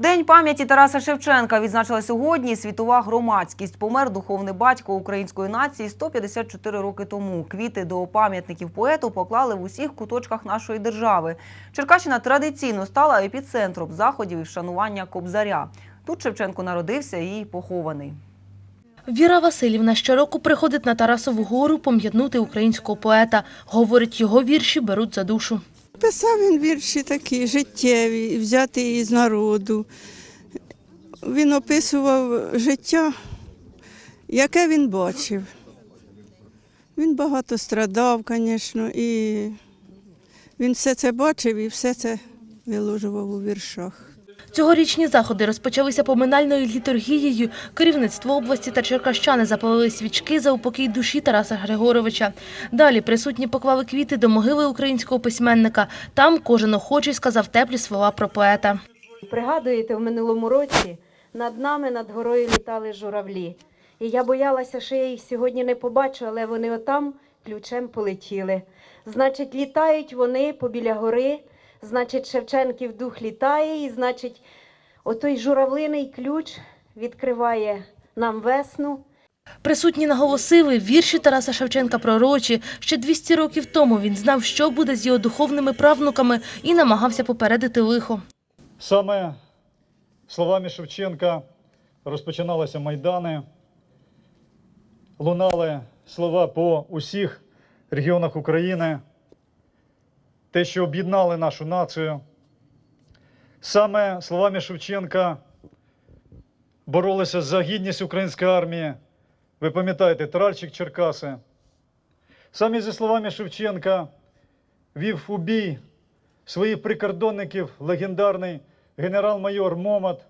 День пам'яті Тараса Шевченка відзначила сьогодні світова громадськість. Помер духовний батько української нації 154 роки тому. Квіти до пам'ятників поету поклали в усіх куточках нашої держави. Черкащина традиційно стала епіцентром заходів і вшанування Кобзаря. Тут Шевченко народився і похований. Віра Васильівна щороку приходить на Тарасову гору пом'ятнути українського поета. Говорить, його вірші беруть за душу. Писав він вірші такі життєві, взяті із народу. Він описував життя, яке він бачив. Він багато страдав, звісно, і він все це бачив і все це виложував у віршах. Цьогорічні заходи розпочалися поминальною літургією. Керівництво області та черкащани запалили свічки за упокій душі Тараса Григоровича. Далі присутні поклали квіти до могили українського письменника. Там кожен охочий сказав теплі слова про поета. Пригадуєте, в минулому році над нами, над горою літали журавлі. І я боялася, що я їх сьогодні не побачу, але вони отам ключем полетіли. Значить, літають вони побіля гори, значить, Шевченків дух літає, і значить, отой журавлиний ключ відкриває нам весну. Присутні наголосили, вірші Тараса Шевченка пророчі. Ще 200 років тому він знав, що буде з його духовними правнуками і намагався попередити лихо. Саме словами Шевченка розпочиналися майдани, лунали слова по усіх регіонах України, те, що об'єднали нашу націю. Саме словами Шевченка боролися за гідність української армії. Ви пам'ятаєте, Тральчик Черкаси. Саме зі словами Шевченка вів у бій своїх прикордонників легендарний генерал-майор Момат.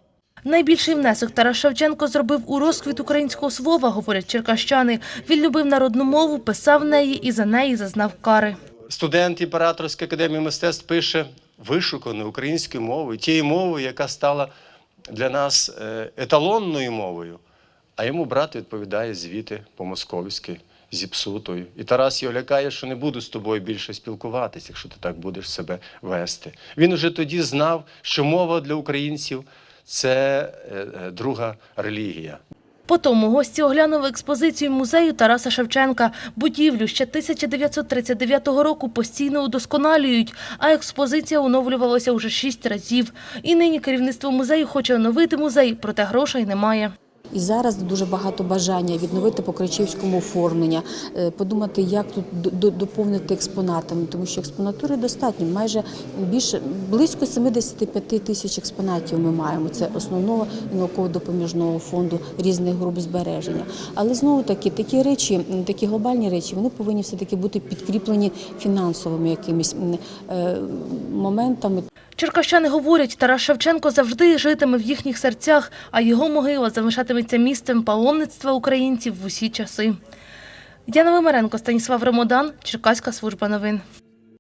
Найбільший внесок Тарас Шевченко зробив у розквіт українського слова, говорять черкащани. Він любив народну мову, писав неї і за неї зазнав кари. Студент Імператорської академії мистецтв пише вишуканою українською мовою, тією мовою, яка стала для нас е, еталонною мовою. А йому брат відповідає звіти по-московськи, зіпсутою. І Тарас його лякає, що не буду з тобою більше спілкуватися, якщо ти так будеш себе вести. Він уже тоді знав, що мова для українців це е, е, друга релігія. Потому гості оглянули експозицію музею Тараса Шевченка. Будівлю ще 1939 року постійно удосконалюють, а експозиція оновлювалася уже шість разів. І нині керівництво музею хоче оновити музей, проте грошей немає. І зараз дуже багато бажання відновити по Кричівському оформлення, е, подумати, як тут до- до- доповнити експонатами, тому що експонатури достатньо. Майже більше близько 75 тисяч експонатів ми маємо. Це основного науково-допоміжного фонду різних груп збереження. Але знову таки такі речі, такі глобальні речі, вони повинні все таки бути підкріплені фінансовими якимись е, моментами. Черкащани говорять, Тарас Шевченко завжди житиме в їхніх серцях, а його могила залишатиметься місцем паломництва українців в усі часи. Яна Вимаренко, Станіслав Ромодан, Черкаська служба новин.